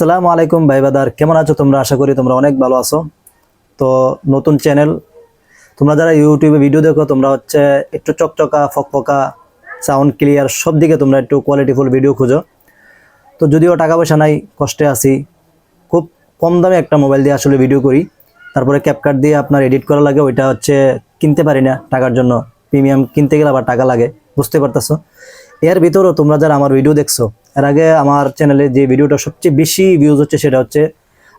আসসালামু আলাইকুম ভাই বাদার, কেমন আছো তোমরা? আশা করি তোমরা অনেক ভালো আছো। তো নতুন চ্যানেল তোমরা যারা ইউটিউবে ভিডিও দেখো, তোমরা হচ্ছে একটু চকচকা, ফকফকা সাউন্ড ক্লিয়ার সব দিকে তোমরা একটু কোয়ালিটিফুল ভিডিও খুঁজো। তো যদিও টাকা পয়সা নাই, কষ্টে আছি, খুব কম দামে একটা মোবাইল দিয়ে আসলে ভিডিও করি। তারপরে ক্যাপকাট দিয়ে আপনার এডিট করা লাগে, ওইটা হচ্ছে কিনতে পারি না টাকার জন্য। প্রিমিয়াম কিনতে গেলে আবার টাকা লাগে, বুঝতে পারতেছো? এর ভিতরেও তোমরা যারা আমার ভিডিও দেখছ, এর আগে আমার চ্যানেলে যে ভিডিওটা সবচেয়ে বেশি ভিউজ হচ্ছে সেটা হচ্ছে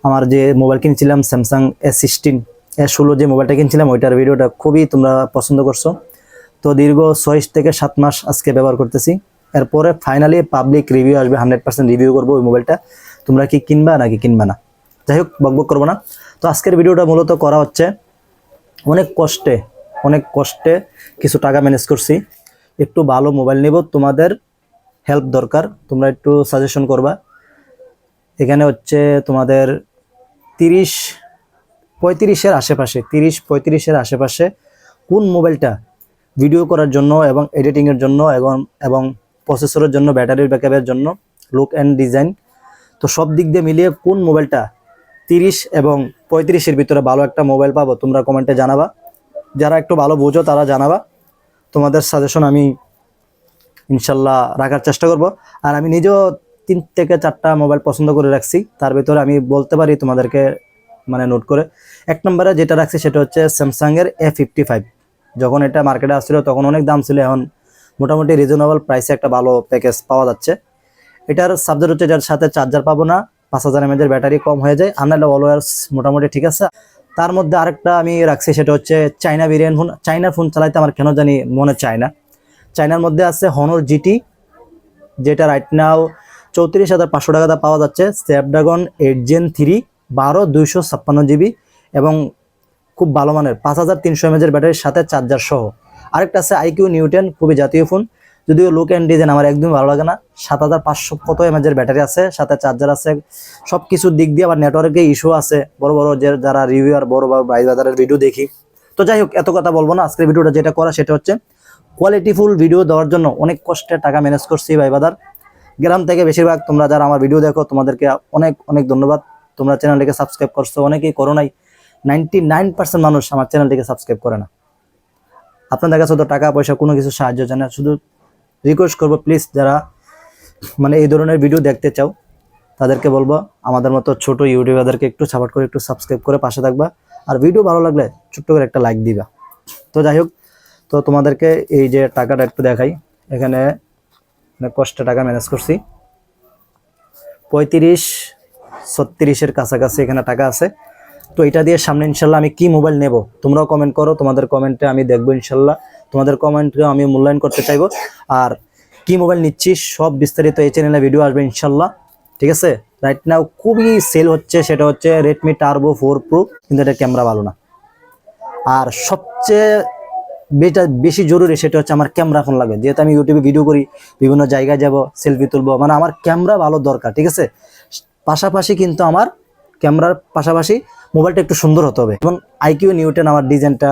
আমার যে মোবাইল কিনছিলাম স্যামসাং এস সিক্সটিন এস ষোলো যে মোবাইলটা কিনছিলাম, ওইটার ভিডিওটা খুবই তোমরা পছন্দ করছ। তো দীর্ঘ ছয় থেকে সাত মাস আজকে ব্যবহার করতেছি। এরপরে ফাইনালি পাবলিক রিভিউ আসবে হান্ড্রেড পার্সেন্ট রিভিউ করব ওই মোবাইলটা তোমরা কি কিনবা নাকি কিনবা না? যাই হোক বকবক করব না। তো আজকের ভিডিওটা মূলত করা হচ্ছে, অনেক কষ্টে অনেক কষ্টে কিছু টাকা ম্যানেজ করছি। একটু ভালো মোবাইল নেব, তোমাদের হেল্প দরকার, তোমরা একটু সাজেশন করবা। এখানে হচ্ছে তোমাদের তিরিশ, পঁয়ত্রিশের আশেপাশে, তিরিশ, পঁয়ত্রিশের আশেপাশে কোন মোবাইলটা ভিডিও করার জন্য এবং এডিটিংয়ের জন্য এবং এবং প্রসেসরের জন্য ব্যাটারির ব্যাকআপের জন্য লুক অ্যান্ড ডিজাইন তো সব দিক দিয়ে মিলিয়ে কোন মোবাইলটা তিরিশ এবং পঁয়ত্রিশের ভিতরে ভালো একটা মোবাইল পাবো, তোমরা কমেন্টে জানাবা। যারা একটু ভালো বোঝো, তারা জানাবা। তোমাদের সাজেশন আমি ইনশাল্লাহ রাখার চেষ্টা করব। আর আমি নিজেও তিন থেকে চারটা মোবাইল পছন্দ করে রাখছি। তার ভিতরে আমি বলতে পারি তোমাদেরকে মানে নোট করে। এক নম্বরে যেটা রাখছি সেটা হচ্ছে স্যামসাংয়ের এ ফিফটি ফাইভ যখন এটা মার্কেটে আসছিল, তখন অনেক দাম ছিল। এখন মোটামুটি রিজনেবল প্রাইসে একটা ভালো প্যাকেজ পাওয়া যাচ্ছে। এটার সাবজেক্ট হচ্ছে, যার সাথে চার্জার পাবো না, পাঁচ হাজার এমএজের ব্যাটারি কম হয়ে যায়। আনালে অলওয়ার্স মোটামুটি ঠিক আছে। তার মধ্যে আরেকটা আমি রাখছি, সেটা হচ্ছে চাইনা ভেরিয়েন্ট ফোন চাইনার ফোন চালাইতে আমার কেন জানি মনে চায় না। চাইনার মধ্যে আছে হনর জিটি যেটা রাইট নাও চৌত্রিশ হাজার পাঁচশো টাকাতে পাওয়া যাচ্ছে। স্ন্যাপড্রাগন এইট জেন থ্রি বারো দুইশো ছাপ্পান্ন জিবি এবং খুব ভালো মানের, পাঁচ হাজার তিনশো এমএজের ব্যাটারির সাথে চার্জার সহ। আরেকটা আছে আইকিউ নিউটেন খুবই জাতীয় ফোন যদিও লুক অ্যান্ড ডিজাইন আমার একদমই ভালো লাগে না। সাত হাজার পাঁচশো কত এমএজের ব্যাটারি আছে, সাথে চার্জার আছে সব কিছুর দিক দিয়ে আবার নেটওয়ার্কে ইস্যু আছে। বড় বড় যে যারা রিভিউয়ার বড় বড় বাইশ বাজারের ভিডিও দেখি। তো যাই হোক, এত কথা বলব না। আজকের ভিডিওটা যেটা করা, সেটা হচ্ছে কোয়ালিটিফুল ভিডিও দেওয়ার জন্য অনেক কষ্টে টাকা ম্যানেজ করছি ভাই বাদার গ্রাম থেকে বেশিরভাগ তোমরা যারা আমার ভিডিও দেখো, তোমাদেরকে অনেক অনেক ধন্যবাদ। তোমরা চ্যানেলটিকে সাবস্ক্রাইব করছ, অনেকেই করো নাই। নাইনটি নাইন পার্সেন্ট মানুষ আমার চ্যানেলটিকে সাবস্ক্রাইব করে না। আপনাদের কাছে তো টাকা পয়সা কোনো কিছু সাহায্য চায় না, শুধু রিকোয়েস্ট করব প্লিজ যারা মানে এই ধরনের ভিডিও দেখতে চাও, তাদেরকে বলব আমাদের মতো ছোট ইউটিউবারদেরকে একটু সাপোর্ট করে, একটু সাবস্ক্রাইব করে পাশে থাকবা। আর ভিডিও ভালো লাগলে ছোট্ট করে একটা লাইক দিবা। তো যাই হোক, তো তোমাদেরকে এই যে টাকাটা একটু দেখাই। এখানে অনেক কষ্টে টাকা ম্যানেজ করছি। পঁয়ত্রিশ, ছত্রিশের কাছাকাছি এখানে টাকা আছে। তো এটা দিয়ে সামনে ইনশাল্লাহ আমি কি মোবাইল নেব? তোমরাও কমেন্ট করো, তোমাদের কমেন্টে আমি দেখব ইনশাল্লাহ। তোমাদের কমেন্টকে আমি মূল্যায়ন করতে চাইব। আর কি মোবাইল নিচ্ছি, সব বিস্তারিত এই চ্যানেলে ভিডিও আসবে ইনশাল্লাহ। ঠিক আছে? রাইট নাও খুবই সেল হচ্ছে, সেটা হচ্ছে রেডমি টার্বো ফোর প্রো কিন্তু এটা ক্যামেরা ভালো না। আর সবচেয়ে যেটা বেশি জরুরি সেটা হচ্ছে আমার ক্যামেরা ফোন লাগবে। যেহেতু আমি ইউটিউবে ভিডিও করি, বিভিন্ন জায়গায় যাব সেলফি তুলবো মানে আমার ক্যামেরা ভালো দরকার, ঠিক আছে? পাশাপাশি কিন্তু আমার ক্যামেরার পাশাপাশি মোবাইলটা একটু সুন্দর হতে হবে। এবং আইকিউ নিউটেন আমার ডিজাইনটা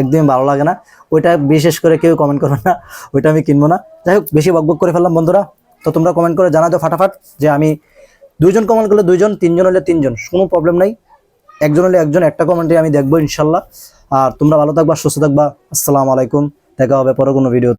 একদমই ভালো লাগে না। ওইটা বিশেষ করে কেউ কমেন্ট করবে না, ওইটা আমি কিনবো না। যাই হোক, বেশি বকবক করে ফেললাম বন্ধুরা। তো তোমরা কমেন্ট করে জানা দাও ফাটাফাট যে আমি দুইজন কমেন্ট করলে দুইজন, তিনজন হলে তিনজন। কোনো প্রবলেম নাই। একজন হলে একজন, একটা কমেন্টে আমি দেখব ইনশাল্লাহ। আর তোমরা ভালো থাকবা, সুস্থ থাকবা। আসসালামু আলাইকুম। দেখা হবে পরে কোনো ভিডিও